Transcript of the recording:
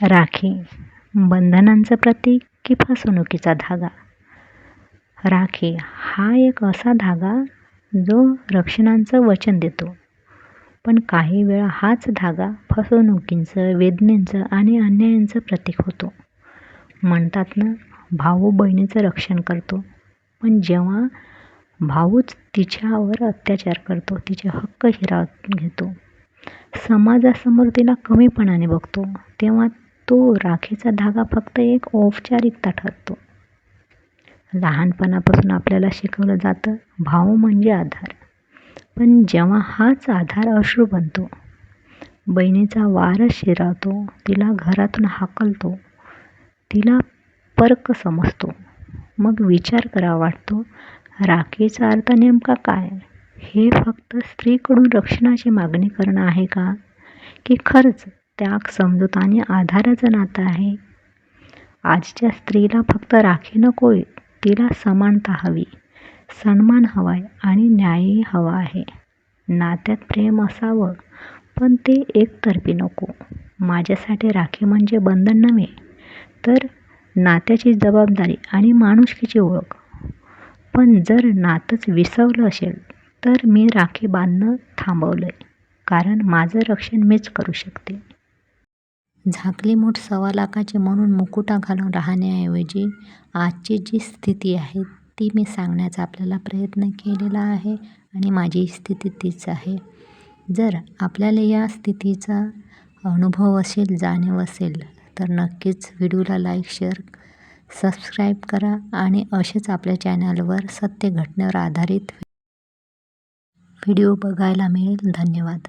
राखी बंधनांचं प्रतीक की फसवणुकीचा धागा? राखी हा एक असा धागा जो रक्षणांचं वचन देतो. पण काही वेळा हाच धागा फसवणुकींचं वेदनेचं आणि अन्यायांचं प्रतीक होतो. म्हणतात ना भाऊ बहिणीचं रक्षण करतो. पण जेव्हा भाऊच तिच्यावर अत्याचार करतो तिचे हक्क हिरावून घेतो समाजासमोर तिला कमीपणाने बघतो तेव्हा तो राखीचा धागा फक्त एक औपचारिकता ठरतो. लहानपणापासून आपल्याला शिकवलं जातं भाव म्हणजे आधार. पण जेव्हा हाच आधार अश्रू बनतो बहिणीचा वारस शिरावतो तिला घरातून हाकलतो तिला पर्क समजतो मग विचार करावा वाटतो राखीचा अर्थ नेमका काय? हे फक्त स्त्रीकडून रक्षणाची मागणी करणं आहे का? की खरंच त्याग समजूत आणि आधाराचं नातं आहे. आजच्या स्त्रीला फक्त राखी नको आहे तिला समानता हवी. सन्मान हवा आहे आणि न्यायही हवा आहे. नात्यात प्रेम असावं पण ते एकतर्फी नको. माझ्यासाठी राखी म्हणजे बंधन नव्हे तर नात्याची जबाबदारी आणि माणुसकीची ओळख. पण जर नातंच विसवलं असेल तर मी राखी बांधणं थांबवलं आहे कारण माझं रक्षण मीच करू शकते. झाकली मूठ सव्वा लाखाची म्हणून मुकुटा घालून राहण्याऐवजी आजची जी स्थिती आहे ती मी सांगण्याचा आपल्याला प्रयत्न केलेला आहे आणि माझी स्थिती तीच आहे. जर आपल्याला या स्थितीचा अनुभव असेल जाणीव असेल तर नक्कीच व्हिडिओला लाईक शेअर सबस्क्राईब करा आणि असेच आपल्या चॅनलवर सत्य घटनेवर आधारित व्हिडिओ बघायला मिळेल. धन्यवाद.